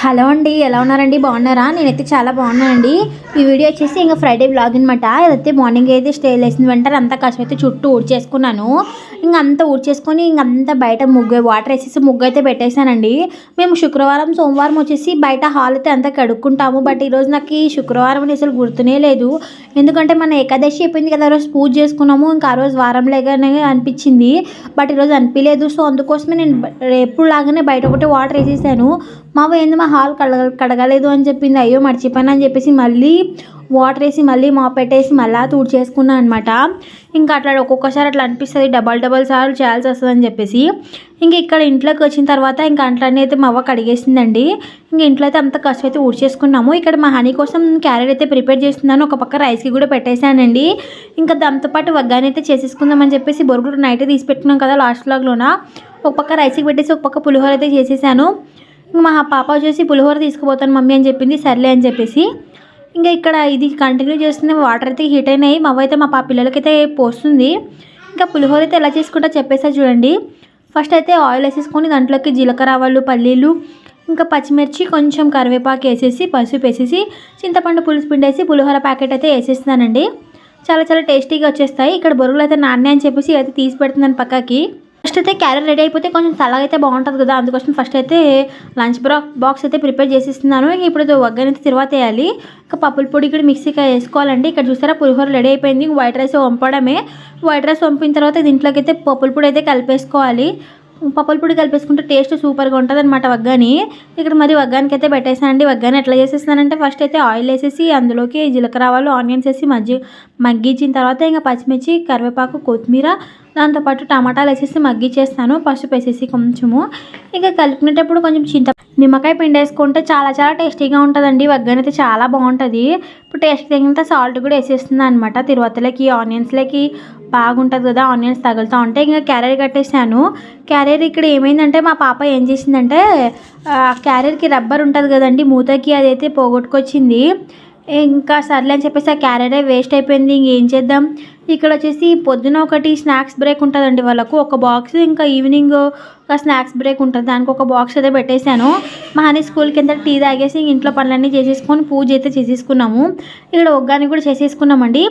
Hello అండి ఎలా ఉన్నారండి? బాగున్నారా? నేనైతే చాలా బాగున్నానండి. ఈ వీడియో వచ్చేసి ఇంకా ఫ్రైడే బ్లాగ్ అనమాట ఇదైతే మార్నింగ్ అయితే స్టే లేసింది వెంటనే అంతా కాసేపు అయితే చుట్టూ ఊడ్చేసుకున్నాను ఇంకా అంతా ఊడ్చేసుకొని ఇంక అంతా బయట ముగ్గు వాటర్ వేసేసి ముగ్గు అయితే పెట్టేశానండి. మేము శుక్రవారం సోమవారం వచ్చేసి బయట హాల్ అయితే అంతా కడుక్కుంటాము. బట్ ఈరోజు నాకు ఈ శుక్రవారం అని అసలు గుర్తునే లేదు. ఎందుకంటే మన ఏకాదశి అయిపోయింది కదా ఆ రోజు పూజ చేసుకున్నాము. ఇంకా ఆ రోజు వారం లేగానే అనిపించింది. బట్ ఈరోజు అనిపించలేదు సో అందుకోసమే నేను ఎప్పుడు లాగానే బయట ఒకటి వాటర్ వేసేసాను. మా అవ్వ ఏంది మా హాల్ కడగ కడగలేదు అని చెప్పింది. అయ్యో మర్చిపోయాను అని చెప్పేసి మళ్ళీ వాటర్ వేసి మళ్ళీ మా పెట్టేసి మళ్ళీ తుడిచేసుకున్నాను అనమాట ఇంకా అట్లా ఒక్కొక్కసారి అట్లా అనిపిస్తుంది డబల్ డబల్ సార్లు చేయాల్సి వస్తుంది అని చెప్పేసి. ఇంక ఇక్కడ ఇంట్లోకి వచ్చిన తర్వాత ఇంకా అంట్లన్నీ అయితే మా అవ్వ కడిగేసిందండి ఇంకా ఇంట్లో అయితే అంత కష్టం అయితే ఊడ్చేసుకున్నాము. ఇక్కడ మా హనీ కోసం క్యారెట్ అయితే ప్రిపేర్ చేస్తున్నాను. ఒక పక్క రైస్కి కూడా పెట్టేశానండి. ఇంకా దాంతోపాటు వగ్గాని అయితే చేసేసుకుందామని చెప్పేసి బొరుగులు నైట్ తీసి పెట్టుకున్నాం కదా లాస్ట్ లాగ్లోన. ఒక పక్క రైస్కి పెట్టేసి ఒక పక్క పులిహోర అయితే చేసేసాను. మా పాప వచ్చేసి పులిహోర తీసుకుపోతాను మమ్మీ అని చెప్పింది సర్లే అని చెప్పేసి. ఇంకా ఇక్కడ ఇది కంటిన్యూ చేస్తుంది వాటర్ అయితే హీట్ అయినాయి మా అయితే మా పా పిల్లలకైతే పోస్తుంది. ఇంకా పులిహోర అయితే ఎలా చేసుకుంటా చెప్పేసా చూడండి. ఫస్ట్ అయితే ఆయిల్ వేసేసుకొని దాంట్లోకి జీలకర్ర ఆవాలు పల్లీలు ఇంకా పచ్చిమిర్చి కొంచెం కరివేపాకు వేసేసి పసుపు వేసేసి చింతపండు పులుసు పిండి వేసి పులిహోర ప్యాకెట్ అయితే వేసేస్తున్నానండి. చాలా చాలా టేస్టీగా వచ్చేస్తాయి. ఇక్కడ బొరుగులు అయితే నాన్నే అని చెప్పేసి అయితే తీసి పెడుతున్నాను పక్కకి. ఫస్ట్ అయితే క్యారెట్ రెడీ అయిపోతే కొంచెం చల్లగా అయితే బాగుంటుంది కదా అందుకోసం ఫస్ట్ అయితే లంచ్ బ్రా బాక్స్ అయితే ప్రిపేర్ చేసిస్తున్నాను. ఇంక ఇప్పుడు వగ్గనైతే తిరువాత వేయాలి ఇంకా పప్పుల పొడి కూడా మిక్సీకి వేసుకోవాలండి. ఇక్కడ చూసారా పులిహోర రెడీ అయిపోయింది. ఇంక వైట్ రైస్ వంపడమే. వైట్ రైస్ వంపిన తర్వాత దీంట్లోకి అయితే పప్పుల పొడి అయితే కలిపేసుకోవాలి. పప్పుల పొడి కలిపేసుకుంటే టేస్ట్ సూపర్గా ఉంటుంది అనమాట వగ్గాని. ఇక్కడ మరి వగ్గానికి అయితే పెట్టేసానండి వగ్గాని ఎట్లా చేసేసానంటే ఫస్ట్ అయితే ఆయిల్ వేసేసి అందులోకి జీలకర్ర ఆవాలు ఆనియన్స్ వేసి మజ్జి మగ్గించిన తర్వాత ఇంకా పచ్చిమిర్చి కరివేపాకు కొత్తిమీర దాంతోపాటు టమాటాలు వేసేసి మగ్గిచ్చేస్తాను పసుపు వేసేసి కొంచెము. ఇంకా కలుపుకునేటప్పుడు కొంచెం చింత నిమ్మకాయ పిండి వేసుకుంటే చాలా చాలా టేస్టీగా ఉంటుందండి. వగ్గన అయితే చాలా బాగుంటుంది. ఇప్పుడు టేస్ట్ తగినంత సాల్ట్ కూడా వేసేస్తుంది అనమాట తిరువతలకి ఆనియన్స్లకి బాగుంటుంది కదా ఆనియన్స్ తగులుతూ ఉంటాయి ఇంకా క్యారెట్ కట్టేసాను క్యారియర్ ఇక్కడ ఏమైందంటే మా పాప ఏం చేసిందంటే ఆ రబ్బర్ ఉంటుంది కదండి మూతకి అదైతే పోగొట్టుకొచ్చింది. ఇంకా సర్లే అని చెప్పేసి ఆ క్యారెటే వేస్ట్ అయిపోయింది. ఇంకేం చేద్దాం? ఇక్కడ వచ్చేసి పొద్దున ఒకటి స్నాక్స్ బ్రేక్ ఉంటుందండి వాళ్ళకు. ఒక బాక్స్ ఇంకా ఈవినింగ్ ఒక స్నాక్స్ బ్రేక్ ఉంటుంది. దానికి ఒక బాక్స్ అయితే పెట్టేశాను. మా హనీ స్కూల్కి ఎంత టీ తాగేసి ఇంట్లో పనులన్నీ చేసేసుకొని పూజ అయితే చేసేసుకున్నాము. ఇక్కడ ఒగ్గాని కూడా చేసేసుకున్నామండి.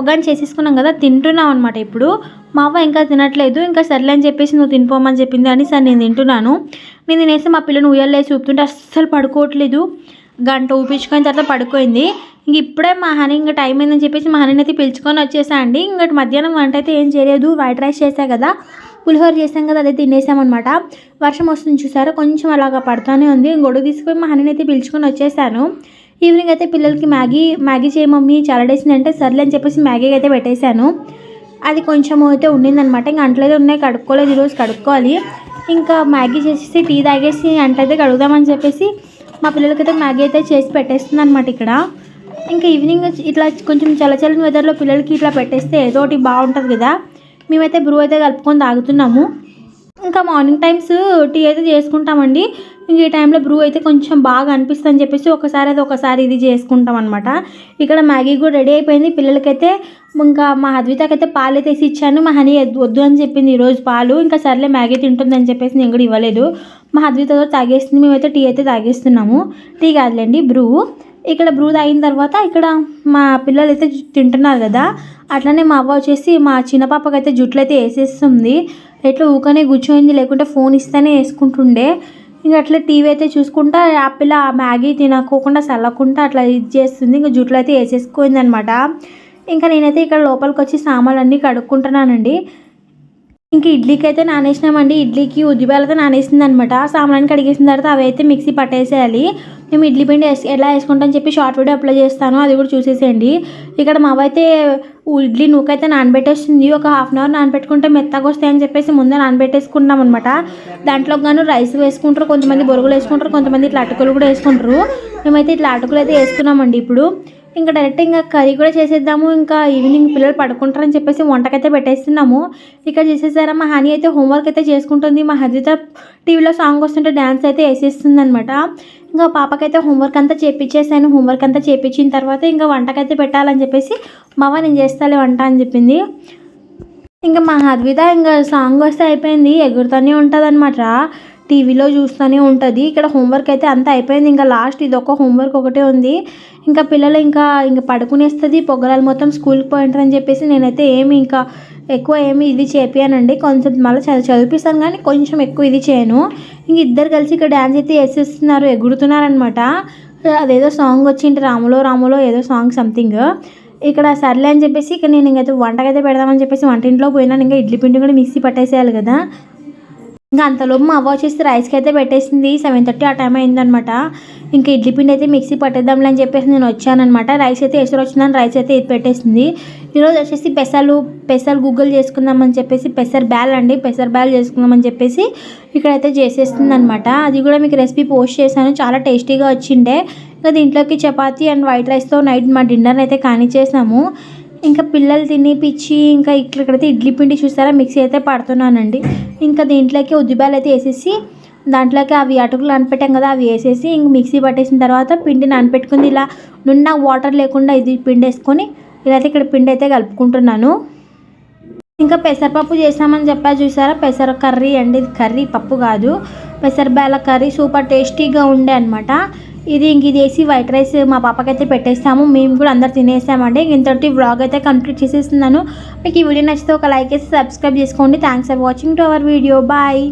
ఒగ్గాని చేసేసుకున్నాం కదా తింటున్నాం అనమాట ఇప్పుడు. మా అవ్వ ఇంకా తినట్లేదు. ఇంకా సర్లే అని చెప్పేసి నువ్వు తినిపోమని చెప్పింది అని సార్ నేను తింటున్నాను. నేను తినేసి మా పిల్లని ఉయ్యాలేసి చూపుతుంటే అస్సలు పడుకోవట్లేదు. గంట ఊపించుకొని తర్వాత పడుకోయింది. ఇంక ఇప్పుడే మా హాని ఇంకా టైం అయిందని చెప్పేసి మా హనీని అయితే పిలుచుకొని వచ్చేసా అండి. ఇంకటి మధ్యాహ్నం వంట అయితే ఏం చేయలేదు. వైట్ రైస్ చేసా కదా. పులిహోర చేసాం కదా అదే తినేసామన్నమాట వర్షం వస్తుంది చూసారా కొంచెం అలాగా పడుతూనే ఉంది. గొడుగు తీసుకుపోయి మా హనీని అయితే పిలుచుకొని వచ్చేసాను. ఈవినింగ్ అయితే పిల్లలకి మ్యాగీ మ్యాగీ చేయ మమ్మీ చాలా సర్లే అని చెప్పేసి మ్యాగీ అయితే పెట్టేశాను అది కొంచెం అయితే ఉండిందనమాట ఇంకా అంట్లయితే ఉన్నాయి కడుక్కోలేదు ఈరోజు కడుక్కోవాలి. ఇంకా మ్యాగీ చేసేసి టీ తాగేసి అంటైతే కడుగుదామని చెప్పేసి మా పిల్లలకైతే మ్యాగీ అయితే చేసి పెట్టేస్తుంది అనమాట ఇక్కడ. ఇంకా ఈవినింగ్ వచ్చి ఇట్లా కొంచెం చల్లచల్లని వెదర్లో పిల్లలకి ఇట్లా పెట్టేస్తే ఏదో ఒకటి బాగుంటుంది కదా. మేమైతే బ్రూ అయితే కలుపుకొని తాగుతున్నాము. ఇంకా మార్నింగ్ టైమ్స్ టీ అయితే చేసుకుంటామండి. ఇంక ఈ టైంలో బ్రూ అయితే కొంచెం బాగా అనిపిస్తుంది అని చెప్పేసి ఒకసారి అది ఒకసారి ఇది చేసుకుంటాం అనమాట ఇక్కడ మ్యాగీ కూడా రెడీ అయిపోయింది. పిల్లలకైతే ఇంకా మా అద్వితకైతే పాలు అయితే ఇచ్చాను. మా హనీ వద్దు- వద్దు అని చెప్పింది ఈరోజు పాలు. ఇంకా సర్లే మ్యాగీ తింటుంది అని చెప్పేసి నేను కూడా ఇవ్వలేదు. మా అద్వితతో తాగేస్తుంది మేమైతే టీ అయితే తాగేస్తున్నాము. టీ కాదులేండి బ్రూ. ఇక్కడ బ్రూ తాగిన తర్వాత ఇక్కడ మా పిల్లలు అయితే తింటున్నారు కదా అట్లనే మా అవ్వ వచ్చేసి మా చిన్న పాపకి అయితే జుట్లు అయితే వేసేస్తుంది. ఎట్లా ఊకనే కూర్చోయింది లేకుంటే ఫోన్ ఇస్తేనే వేసుకుంటుండే. ఇంకా అట్లా టీవీ అయితే చూసుకుంటా ఆ పిల్ల ఆ మ్యాగీ తినకోకుండా చల్లకుండా అట్లా ఇది చేస్తుంది ఇంకా జుట్లు అయితే వేసేసుకుంది అనమాట ఇంకా నేనైతే ఇక్కడ లోపలికి వచ్చి సామాన్లు అన్నీ కడుక్కుంటున్నానండి. ఇంక ఇడ్లీకి అయితే నానేసినామండి. ఇడ్లీకి ఉద్దిపాలతో నానేసింది అనమాట సామాన్కి కడిగేసిన తర్వాత అవి అయితే మిక్సీ పట్టేసేయాలి. మేము ఇడ్లీ పిండి వేసి ఎలా వేసుకుంటామని చెప్పి షార్ట్ వీడియో అప్లై చేస్తాను. అది కూడా చూసేసేయండి. ఇక్కడ మా అవ్వ అయితే ఇడ్లీ నూకైతే నానబెట్టేస్తుంది. ఒక హాఫ్ అన్ అవర్ నానబెట్టుకుంటే మెత్తగా వస్తాయని చెప్పేసి ముందే నానబెట్టేసుకుంటాం అనమాట దాంట్లో గాను రైస్ వేసుకుంటారు. కొంతమంది బొరుగులు వేసుకుంటారు. కొంతమంది ఇట్లా అటుకులు కూడా వేసుకుంటారు. మేమైతే ఇట్లా అటుకులు అయితే వేసుకున్నామండి ఇప్పుడు. ఇంకా డైరెక్ట్ ఇంకా కర్రీ కూడా చేసేద్దాము. ఇంకా ఈవినింగ్ పిల్లలు పడుకుంటారని చెప్పేసి వంటకైతే పెట్టేస్తున్నాము. ఇక్కడ చేసేసారా? మా హనీ అయితే హోంవర్క్ అయితే చేసుకుంటుంది. మా హరిత టీవీలో సాంగ్ వస్తుంటే డ్యాన్స్ అయితే వేసేస్తుంది అనమాట ఇంకా పాపకైతే హోంవర్క్ అంతా చేపించేసాను హోంవర్క్ అంతా చేపించిన తర్వాత ఇంకా వంటకైతే పెట్టాలని చెప్పేసి మావ నేను చేస్తాలే వంట అని చెప్పింది. ఇంకా మా హద్విత ఇంకా సాంగ్ వస్తే అయిపోయింది. ఎగురుతూనే ఉంటుంది అనమాట టీవీలో చూస్తూనే ఉంటుంది. ఇక్కడ హోంవర్క్ అయితే అంతా అయిపోయింది. ఇంకా లాస్ట్ ఇది ఒక హోంవర్క్ ఒకటే ఉంది. ఇంకా పిల్లలు ఇంకా ఇంకా పడుకునేస్తుంది. పొగరాలు మొత్తం స్కూల్కి పోయింటారని చెప్పేసి నేనైతే ఏమి ఇంకా ఎక్కువ ఏమి ఇది చేపియానండి కొంచెం మళ్ళీ చదివి చదివిపిస్తాను కానీ కొంచెం ఎక్కువ ఇది చేయను. ఇంక ఇద్దరు కలిసి ఇక్కడ డ్యాన్స్ అయితే వేసేస్తున్నారు. ఎగురుతున్నారనమాట అదేదో సాంగ్ వచ్చింటి రాములో రాములో ఏదో సాంగ్ సంథింగ్ ఇక్కడ సర్లే అని చెప్పేసి ఇక్కడ నేను ఇంకైతే వంటకైతే పెడదామని చెప్పేసి వంటింట్లో పోయినాను. ఇంకా ఇడ్లీ పిండి కూడా మిక్సీ పట్టేసేయాలి కదా. ఇంకా అంతలోపు మా అవ్వ వచ్చేసి రైస్కి అయితే పెట్టేసింది. సెవెన్ థర్టీ ఆ టైం అయిందనమాట ఇంకా ఇడ్లీ పిండి అయితే మిక్సీ పట్టేద్దాంలే అని చెప్పేసి నేను వచ్చానమాట రైస్ అయితే ఎసురు వచ్చిందని రైస్ అయితే ఇది పెట్టేసింది. ఈరోజు వచ్చేసి పెసలు పెసలు గూగుల్ చేసుకుందామని చెప్పేసి పెసర్ బ్యాల్ అండి. పెసర్ బ్యాల్ చేసుకుందామని చెప్పేసి ఇక్కడైతే చేసేస్తుంది అనమాట అది కూడా మీకు రెసిపీ పోస్ట్ చేశాను. చాలా టేస్టీగా వచ్చిండే. ఇంకా దీంట్లోకి చపాతీ అండ్ వైట్ రైస్తో నైట్ మా డిన్నర్ అయితే కానిచ్చేసాము ఇంకా పిల్లలు తినిపించి ఇంకా ఇక్కడికైతే ఇడ్లీ పిండి చూసారా? మిక్సీ అయితే పడుతున్నానండి. ఇంకా దీంట్లోకి ఉద్దిబాలు అయితే వేసేసి దాంట్లోకి అవి అటుకులు నానపెట్టాం కదా అవి వేసేసి ఇంక మిక్సీ పట్టేసిన తర్వాత పిండి నానపెట్టుకుంది. ఇలా నున్న వాటర్ లేకుండా ఇది పిండి వేసుకొని ఇలా అయితే ఇక్కడ పిండి అయితే కలుపుకుంటున్నాను. ఇంకా పెసరపప్పు చేసామని చెప్పా చూసారా? పెసర కర్రీ అండి. ఇది కర్రీ పప్పు కాదు. పెసరబేల కర్రీ సూపర్ టేస్టీగా ఉండే అనమాట ఇది ఇంక ఇది వేసి వైట్ రైస్ మా పాపకైతే పెట్టేస్తాము. మేము కూడా అందరు తినేసామండి ఇంతటి వ్లాగ్ అయితే కంప్లీట్ చేసేస్తున్నాను. మీకు ఈ వీడియో నచ్చితే ఒక లైక్ వేసి సబ్స్క్రైబ్ చేసుకోండి. Thanks for watching to our video bye